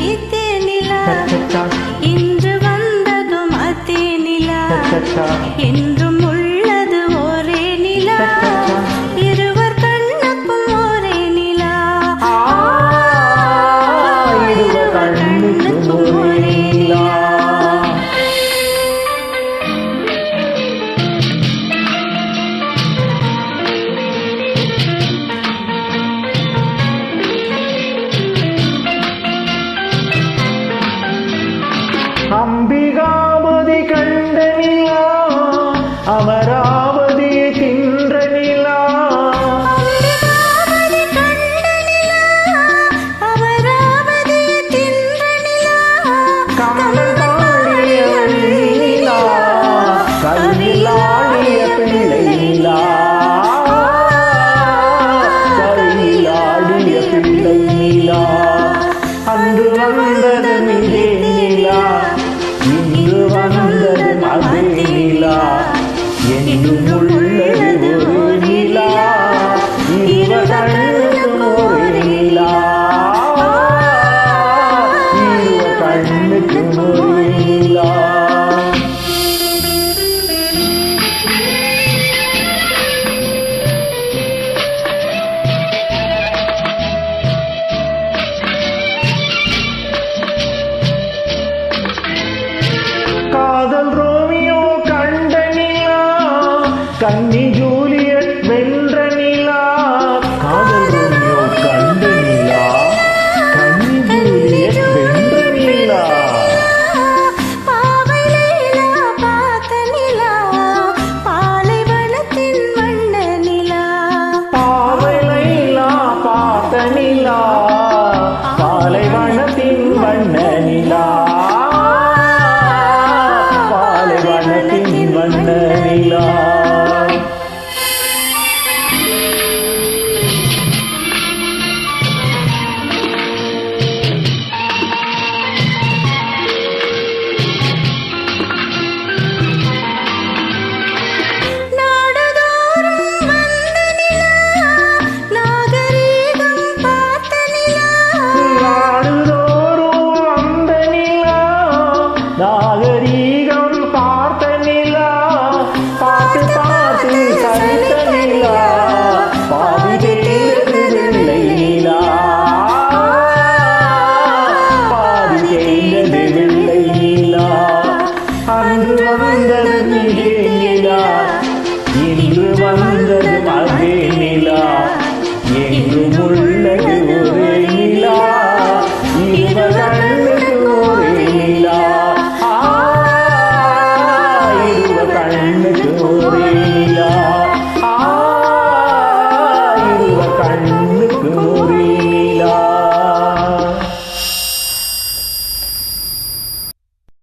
விழித்தே நிலா இன்று வந்ததும் அத்தே நிலா. என் another minute. సన్నిధు 哪里？